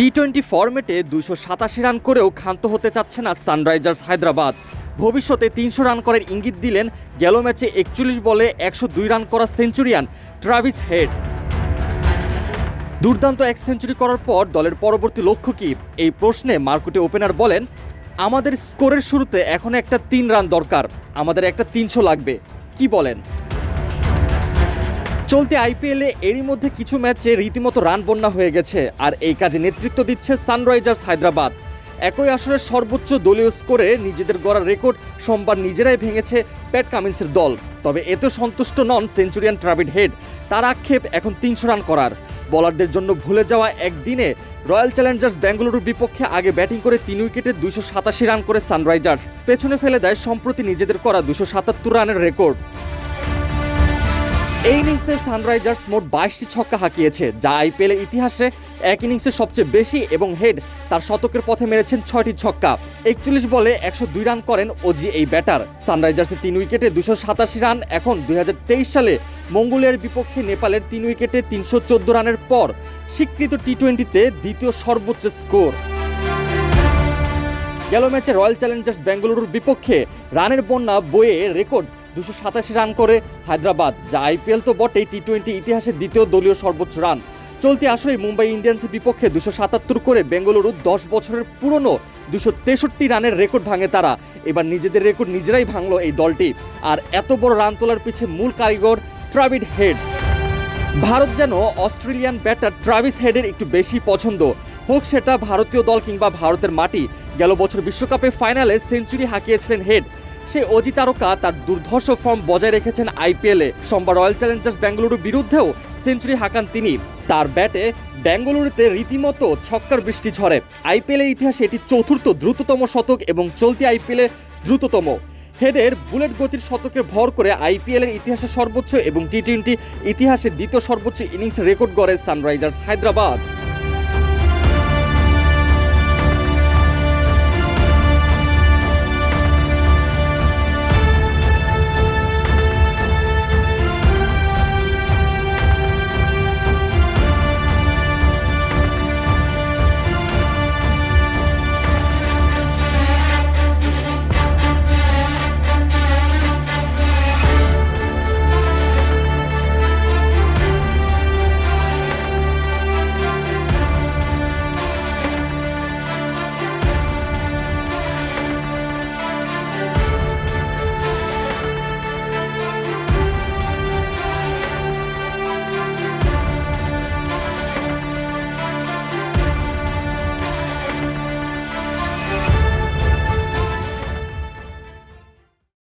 T twenty ফরম্যাটে দুশো সাতাশি রান করেও ক্ষান্ত হতে চাচ্ছে না সানরাইজার্স হায়দ্রাবাদ। ভবিষ্যতে তিনশো রান করার ইঙ্গিত দিলেন গেল ম্যাচে একচল্লিশ বলে একশো দুই রান করা সেঞ্চুরিয়ান ট্রাভিস হেড। দুর্দান্ত এক সেঞ্চুরি করার পর দলের পরবর্তী লক্ষ্য কি? এই প্রশ্নে মার্কুটে ওপেনার বলেন, আমাদের স্কোরের শুরুতে এখন একটা তিন রান দরকার, আমাদের একটা তিনশো লাগবে। কি বলেন? চলতি আইপিএলে এরই মধ্যে কিছু ম্যাচে রীতিমতো রান বন্যা হয়ে গেছে, আর এই কাজে নেতৃত্ব দিচ্ছে সানরাইজার্স হায়দ্রাবাদ। একই আসরের সর্বোচ্চ দলীয় স্কোরে নিজেদের গড়া রেকর্ড সোমবার নিজেরাই ভেঙেছে প্যাট কামিন্সের দল। তবে এতে সন্তুষ্ট নন সেঞ্চুরিয়ান ট্রাভিড হেড। তার আক্ষেপ এখন তিনশো রান করার। বলারদের জন্য ভুলে যাওয়া একদিনে রয়্যাল চ্যালেঞ্জার্স বেঙ্গালুরুর বিপক্ষে আগে ব্যাটিং করে তিন উইকেটে দুশো সাতাশি রান করে সানরাইজার্স। পেছনে ফেলে দেয় সম্প্রতি নিজেদের করা দুশো সাতাত্তর রানের রেকর্ড। এই ইনিংসে সানরাইজার্স মোট বাইশটি ছক্কা হাঁকিয়েছে, যা আইপিএল ইতিহাসে এক ইনিংসে সবচেয়ে বেশি এবং হেড তার শতকের পথে মেরেছেন ছয়টি ছক্কা। একচল্লিশ বলে একশো দুই রান করেন ওজি এই ব্যাটার। সানরাইজার্সের তিন উইকেটে দুশো সাতাশি রান, এখন দুই হাজার তেইশ সালে মঙ্গোলিয়ার বিপক্ষে নেপালের তিন উইকেটে তিনশো চোদ্দ রানের পর স্বীকৃত টি টোয়েন্টিতে দ্বিতীয় সর্বোচ্চ স্কোর। গেল ম্যাচে রয়্যাল চ্যালেঞ্জার্স বেঙ্গালুরুর বিপক্ষে রানের বন্যা বয়ে রেকর্ড দুশো সাতাশি রান করে হায়দ্রাবাদ, যা আইপিএল তো বটেই টি টোয়েন্টি ইতিহাসে দ্বিতীয় দলীয় সর্বোচ্চ রান। চলতি আসলে মুম্বাই ইন্ডিয়ান্সের বিপক্ষে দুশো সাতাত্তর করে বেঙ্গালুরু দশ বছরের পুরনো দুশো তেষট্টি রানের রেকর্ড ভাঙে তারা। এবার নিজেদের রেকর্ড নিজেরাই ভাঙল এই দলটি। আর এত বড় রান তোলার পিছে মূল কারিগর ট্রাভিড হেড। ভারত যেন অস্ট্রেলিয়ান ব্যাটার ট্রাভিস হেডের একটু বেশি পছন্দ। হোক সেটা ভারতীয় দল কিংবা ভারতের মাটি। গেল বছর বিশ্বকাপে ফাইনালে সেঞ্চুরি হাঁকিয়েছিলেন হেড। সেই অজি তারকা তার দুর্ধর্ষ ফর্ম বজায় রেখেছেন আইপিএলে সোমবার রয়্যাল চ্যালেঞ্জার্স বেঙ্গালুরুর বিরুদ্ধেও সেঞ্চুরি হাঁকান তিনি। তার ব্যাটে বেঙ্গালুরুতে রীতিমতো ছক্কার বৃষ্টি ঝরে। আইপিএলের ইতিহাসে এটি চতুর্থ দ্রুততম শতক এবং চলতি আইপিএলে দ্রুততম। হেডের বুলেট গতির শতকে ভর করে আইপিএলের ইতিহাসে সর্বোচ্চ এবং টি টোয়েন্টি ইতিহাসে দ্বিতীয় সর্বোচ্চ ইনিংস রেকর্ড গড়ে সানরাইজার্স হায়দ্রাবাদ।